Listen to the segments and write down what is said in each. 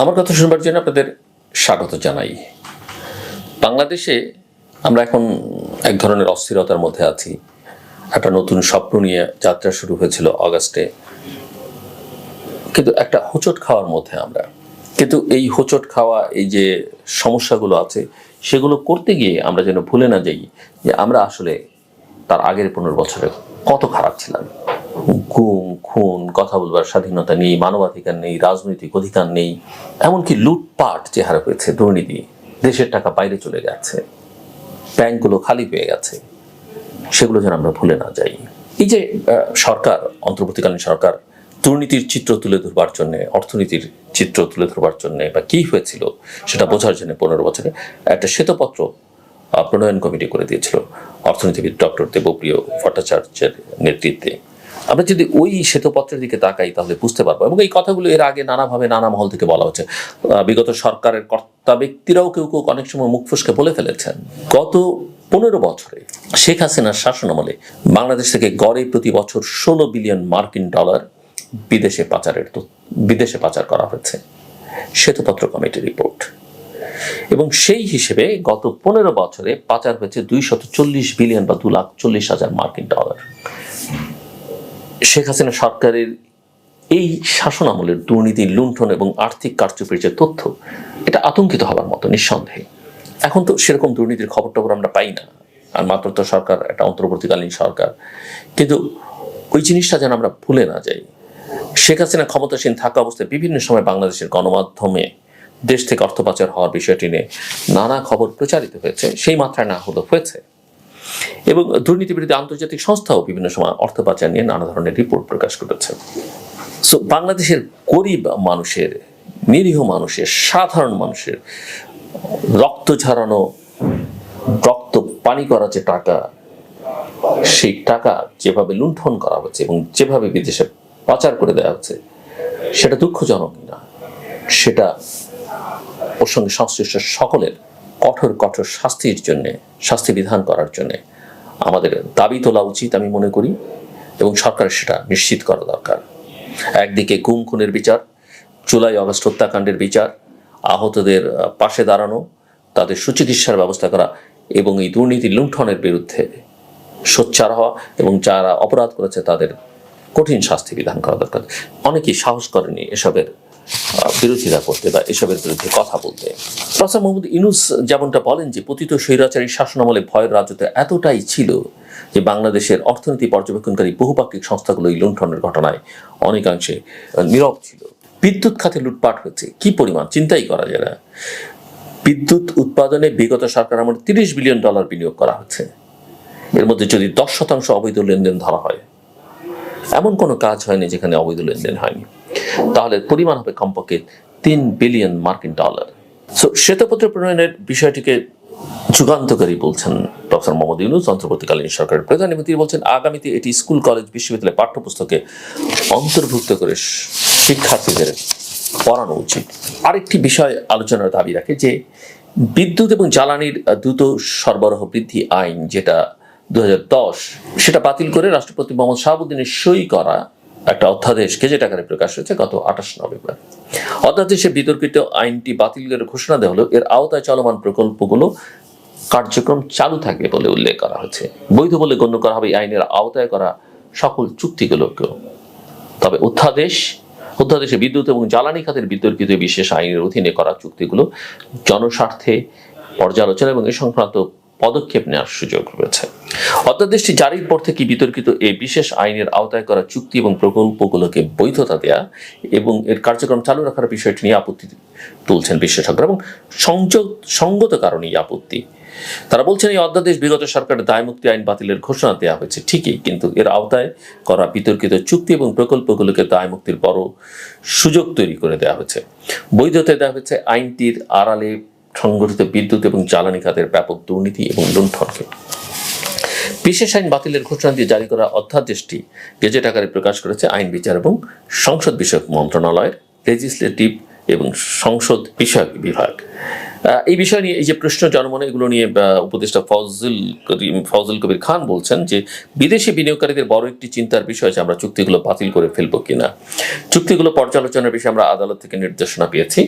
আমার কথা শুনবার জন্য আপনাদের স্বাগত জানাই। বাংলাদেশে আমরা এখন এক ধরনের অস্থিরতার মধ্যে আছি। একটা নতুন স্বপ্ন নিয়ে যাত্রা শুরু হয়েছিল অগাস্টে। কিন্তু একটা হোঁচট খাওয়ার মধ্যে আমরা। কিন্তু এই হোঁচট খাওয়া, এই যে সমস্যাগুলো আছে, সেগুলো করতে গিয়ে আমরা যেন ভুলে না যাই যে আমরা আসলে তার আগের পনেরো বছরে কত খারাপ ছিলাম। গুম খুন, কথা বলবার স্বাধীনতা নেই, মানবাধিকার নেই, রাজনৈতিক অধিকার নেই, এমনকি লুটপাট যে হারে হয়েছে দুর্নীতি, দেশের টাকা বাইরে চলে গেছে, ব্যাংকগুলো খালি পেয়ে গেছে, সেগুলো যেন আমরা ভুলে না যাই। এই যে সরকার, অন্তর্বর্তীকালীন সরকার, দুর্নীতির চিত্র তুলে ধরবার জন্য, অর্থনীতির চিত্র তুলে ধরবার জন্য, বা কি হয়েছিল, সেটা বোঝার জন্য পনেরো বছরে একটা শ্বেতপত্র প্রণয়ন কমিটি করে দিয়েছিল। অর্থনীতিবিদ ডক্টর দেবপ্রিয় ভট্টাচার্যের নেতৃত্বে। আমরা যদি ওই শ্বেতপত্রের দিকে তাকাই তাহলে বুঝতে পারব। এবং এই কথাগুলো এর আগে নানাভাবে নানা মহল থেকে বলা হচ্ছে বিগত সরকারের কর্তা ব্যক্তিরাও কেউ কেউ অনেক সময় মুখ ফুসকে বলে ফেলেছেন। গত পনেরো বছরে শেখ হাসিনার শাসনামলে বাংলাদেশ থেকে গড়ে প্রতি বছর ষোলো বিলিয়ন মার্কিন ডলার বিদেশে পাচারের বিদেশে পাচার করা হয়েছে। শ্বেতপত্র কমিটির রিপোর্ট। এবং সেই হিসেবে গত পনেরো বছরে পাচার হয়েছে দুইশত চল্লিশ বিলিয়ন বা দু লাখ চল্লিশ হাজার মার্কিন ডলার। শেখ হাসিনা সরকারের এই শাসন আমলের দুর্নীতি, লুণ্ঠন এবং আর্থিক কারচুপির যে তথ্য, এটা আতঙ্কিত হবার মতো, নিঃসন্দেহে। এখন তো সেরকম দুর্নীতির খবর টবর আমরা পাই না, আর মাত্র তো সরকার, একটা অন্তর্বর্তীকালীন সরকার। কিন্তু ওই জিনিসটা যেন আমরা ভুলে না যাই, শেখ হাসিনা ক্ষমতাসীন থাকা অবস্থায় বিভিন্ন সময় বাংলাদেশের গণমাধ্যমে দেশ থেকে অর্থ পাচার হওয়ার বিষয়টি নিয়ে নানা খবর প্রচারিত হয়েছে, সেই মাত্রায় না হলেও হয়েছে। এবং দুর্নীতি বিরোধী আন্তর্জাতিক সংস্থাও বিভিন্ন সময় অর্থ পাচার নিয়ে নানা ধরনের রিপোর্ট প্রকাশ করেছে। সো বাংলাদেশের গরিব মানুষের, নিরীহ মানুষের, সাধারণ মানুষের রক্ত ঝরানো, রক্ত পানি করা যে টাকা, সেই টাকা যেভাবে লুণ্ঠন করা হচ্ছে এবং যেভাবে বিদেশে পাচার করে দেওয়া হচ্ছে, সেটা দুঃখজনক না? সেটা ওর সঙ্গে সংশ্লিষ্ট সকলের কঠোর কঠোর শাস্তির জন্যে, শাস্তি বিধান করার জন্যে আমাদের দাবি তোলা উচিত আমি মনে করি এবং সরকারের সেটা নিশ্চিত করা দরকার। একদিকে গুম, খুনের বিচার, জুলাই, অগস্ট হত্যাকাণ্ডের বিচার, আহতদের পাশে দাঁড়ানো, তাদের সুচিকিৎসার ব্যবস্থা করা এবং এই দুর্নীতি লুণ্ঠনের বিরুদ্ধে সোচ্চার হওয়া এবং যারা অপরাধ করেছে তাদের কঠিন শাস্তি বিধান করা দরকার। অনেকেই সাহস করেনি এসবের বিরোধিতা করতে বা এসবের বিরুদ্ধে কথা বলতে। প্রফেসর মোহাম্মদ ইনুস যেমনটা বলেন যে, পতিত স্বৈরাচারী শাসনামলে ভয়ের রাজত্ব এতটাই ছিল যে, বাংলাদেশের অর্থনীতি পর্যবেক্ষণকারী বহুপাক্ষিক সংস্থাগুলো এই লুণ্ঠনের ঘটনায় অনেকাংশে নীরব ছিল। বিদ্যুৎ খাতে লুটপাট হচ্ছে কি পরিমাণ? চিন্তাই করা যায় না। বিদ্যুৎ উৎপাদনে বিগত সরকার আমলে তিরিশ বিলিয়ন ডলার বিনিয়োগ করা হচ্ছে। এর মধ্যে যদি দশ শতাংশ অবৈধ লেনদেন ধরা হয়, এমন কোনো কাজ হয়নি যেখানে অবৈধ লেনদেন হয়নি। তাহলে পরিমাণ হবে কমপক্ষে তিন বিলিয়ন মার্কিন ডলার। সো শ্বেতপত্র প্রণয়নের বিষয়টিকে যুগান্তকারী বলছেন ডক্টর মোহাম্মদ ইউনুস। অন্তর্বর্তীকালীন সরকারের প্রধান এবং তিনি বলছেন, আগামীতে এটি স্কুল, কলেজ, বিশ্ববিদ্যালয় পাঠ্যপুস্তকে অন্তর্ভুক্ত করে শিক্ষার্থীদের পড়ানো উচিত। আরেকটি বিষয় আলোচনার দাবি রাখে যে, বিদ্যুৎ এবং জ্বালানির দ্রুত সরবরাহ বৃদ্ধি আইন যেটা দু হাজার দশ, সেটা বাতিল করে রাষ্ট্রপতি মোহাম্মদ শাহাবুদ্দিনের সই করা একটা অধ্যাদেশ গেজেট আকারে প্রকাশ হয়েছে গত আঠাশ নভেম্বর। অধ্যাদেশে বিতর্কিত আইনটি বাতিলের ঘোষণা দেওয়া হলো। এর আওতায় চলমান প্রকল্পগুলো কার্যক্রম চালু থাকবে বলে উল্লেখ করা হয়েছে। বৈধ বলে গণ্য করা হবে আইনের আওতায় করা সকল চুক্তিগুলোকেও। তবে অধ্যাদেশ, অধ্যাদেশে বিদ্যুৎ এবং জ্বালানি খাতের বিতর্কিত বিশেষ আইনের অধীনে করা চুক্তিগুলো জনস্বার্থে পর্যালোচনা এবং এ সংক্রান্ত পদক্ষেপ নেওয়ার সুযোগ রয়েছে। অধ্যাদেশটি জারির পর থেকে বিতর্কিত এই বিশেষ আইনের আওতায় করা চুক্তি এবং প্রকল্পগুলোকে বৈধতা দেয়া এবং এর কার্যক্রম চালু রাখার বিষয়টি নিয়ে আপত্তি তুলছেন বিশেষজ্ঞরা এবং সংযোগ, সঙ্গত আপত্তি। তারা বলছেন, এই অধ্যাদেশ বিগত সরকারের দায়মুক্তি আইন বাতিলের ঘোষণা দেওয়া হয়েছে, ঠিকই, কিন্তু এর আওতায় করা বিতর্কিত চুক্তি এবং প্রকল্পগুলোকে দায়মুক্তির বড় সুযোগ তৈরি করে দেওয়া হয়েছে। বৈধতা দেওয়া হয়েছে আইনটির আড়ালে সংগঠিত বিদ্যুৎ এবং জ্বালানি খাতের ব্যাপক দুর্নীতি এবং লুণ্ঠনকে। বিশেষ আইন বাতিলের ঘোষণা দিয়ে জারি করা অধ্যাদেশটি গেজেট আকারে প্রকাশ করেছে আইন বিচার এবং সংসদ বিষয়ক মন্ত্রণালয়ের লেজিসলেটিভ এবং সংসদ বিষয়ক বিভাগ। এই বিষয় নিয়ে এই যে প্রশ্ন জনমনে এগুলো নিয়ে উপদেষ্টা ফজল করিম, ফজল কবির খান বলছেন যে বিদেশি বিনিয়োগকারীদের বড় একটি চিন্তার বিষয় যে আমরা চুক্তিগুলো বাতিল করে ফেলব কিনা। চুক্তিগুলো পর্যালোচনার বিষয়ে আমরা আদালত থেকে নির্দেশনা পেয়েছি।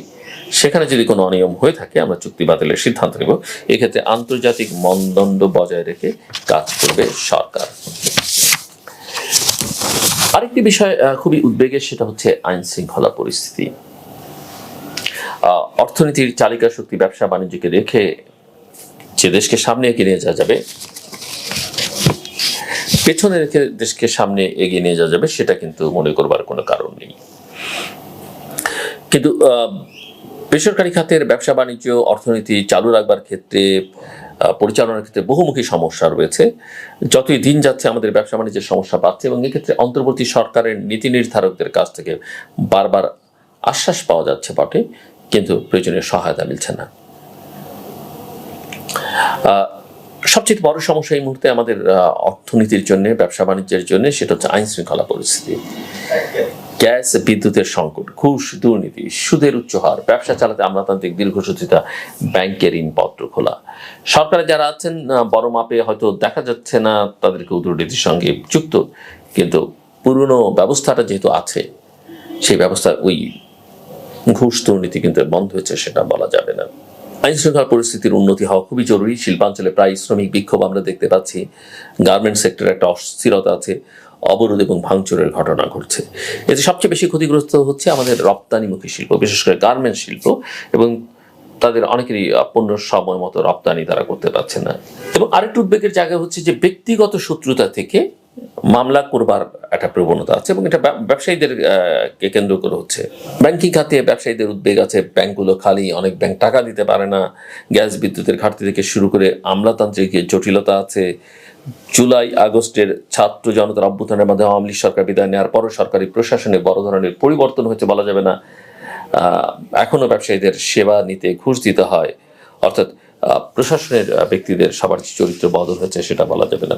সেখানে যদি কোনো অনিয়ম হয়ে থাকে, আমরা চুক্তি বাতিলের সিদ্ধান্ত নেব। এক্ষেত্রে আন্তর্জাতিক মানদণ্ড বজায় রেখে কাজ করবে সরকার। আরেকটি বিষয় খুবই উদ্বেগের, সেটা হচ্ছে আইন শৃঙ্খলা পরিস্থিতি। অর্থনীতির চালিকা শক্তি, ব্যবসা বাণিজ্যকে রেখে যে দেশকে সামনে এগিয়ে নিয়ে যাওয়া যাবে, পেছনে রেখে দেশকে সামনে এগিয়ে নিয়ে যাওয়া যাবে, সেটা কিন্তু মনে করবার কোনো কারণ নেই। কিন্তু বেসরকারি খাতের ব্যবসা বাণিজ্য, অর্থনীতি চালু রাখবার ক্ষেত্রে পরিচালনার ক্ষেত্রে বহুমুখী সমস্যা রয়েছে। যতই দিন যাচ্ছে, আমাদের ব্যবসা বাণিজ্যের সমস্যা বাড়ছে এবং এক্ষেত্রে অন্তর্বর্তী সরকারের নীতি নির্ধারকদের কাছ থেকে বারবার আশ্বাস পাওয়া যাচ্ছে বটে, কিন্তু প্রয়োজনীয় সহায়তা মিলছে না। সবচেয়ে বড় সমস্যা এই মুহূর্তে আমাদের অর্থনীতির জন্য, ব্যবসা বাণিজ্যের জন্য, সেটা হচ্ছে আইন শৃঙ্খলা পরিস্থিতি। গ্যাস, বিদ্যুতের সংকট, ঘুষ, দুর্নীতি, সুদের উচ্চ হার, ব্যবসা চালাতে আমলাতান্ত্রিক দীর্ঘসূচিতা, ব্যাংকের ঋণপত্র খোলা। সরকারে যারা আছেন বড় মাপে হয়তো দেখা যাচ্ছে না তাদেরকে দুর্নীতির সঙ্গে যুক্ত। কিন্তু পুরনো ব্যবস্থাটা যেহেতু আছে, সেই ব্যবস্থা, ওই ঘুষ, দুর্নীতি কিন্তু বন্ধ হয়েছে সেটা বলা যাবে না। আইন শৃঙ্খলা পরিস্থিতির উন্নতি হওয়া খুবই জরুরি। শিল্পাঞ্চলে প্রায় শ্রমিক বিক্ষোভ আমরা দেখতে পাচ্ছি। গার্মেন্টস সেক্টরে একটা অস্থিরতা আছে। অবরোধ এবং ভাঙচুরের ঘটনা ঘটছে। এতে সবচেয়ে বেশি ক্ষতিগ্রস্ত হচ্ছে আমাদের রপ্তানিমুখী শিল্প, বিশেষ করে গার্মেন্টস শিল্প এবং তাদের অনেকেরই পণ্য সময় মতো রপ্তানি তারা করতে পারছে না। এবং আরেকটু উদ্বেগের জায়গা হচ্ছে যে ব্যক্তিগত শত্রুতা থেকে মামলা করবার একটা প্রবণতা আছে এবং এটা ব্যবসায়ীদের কে কেন্দ্র করে হচ্ছে। ব্যাংকিং খাতে ব্যবসায়ীদের উদ্বেগ আছে, ব্যাংকগুলো খালি, অনেক ব্যাংক টাকা দিতে পারে না, গ্যাস বিদ্যুতের ঘাটতি থেকে শুরু করে আমলাতান্ত্রিক জটিলতা আছে জুলাই আগস্টের ছাত্র জনতার অভ্যুত্থানের মাধ্যমে আওয়ামী লীগ সরকার বিদায় নেওয়ার পরও সরকারি প্রশাসনে বড় ধরনের পরিবর্তন হয়েছে বলা যাবে না। এখনও এখনও ব্যবসায়ীদের সেবা নিতে ঘুষ দিতে হয়। অর্থাৎ প্রশাসনের ব্যক্তিদের সবার চরিত্র বদল হয়েছে সেটা বলা যাবে না।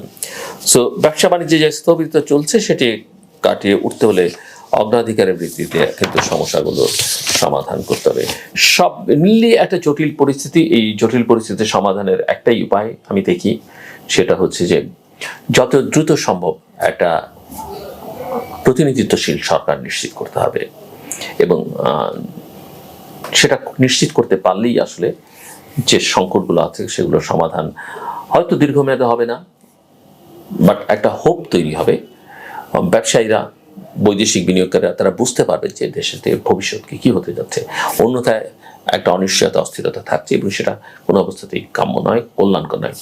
সো ব্যবসা বাণিজ্যে যে স্থবিরতা চলছে সেটি কাটিয়ে উঠতে হলে অগ্রাধিকারের ভিত্তিতে কিন্তু সমস্যাগুলো সমাধান করতে হবে। সব মিলিয়ে একটা জটিল পরিস্থিতি, এই জটিল পরিস্থিতি সমাধানের একটাই উপায় আমি দেখি, সেটা হচ্ছে যে যত দ্রুত সম্ভব একটা প্রতিনিধিত্বশীল সরকার নিশ্চিত করতে হবে এবং সেটা নিশ্চিত করতে পারলেই আসলে যে সংকটগুলো আছে সেগুলোর সমাধান হয়তো দীর্ঘমেয়াদে হবে না, বাট একটা হোপ তৈরি হবে। ব্যবসায়ীরা বৈদেশিক বিনিয়োগকারীরা, তারা বুঝতে পারবে যে দেশের ভবিষ্যৎ কি কি হতে যাচ্ছে। অন্যথায় একটা অনিশ্চয়তা, অস্থিরতা থাকছে এবং সেটা কোনো অবস্থাতেই কাম্য নয়, কল্যাণকর নয়।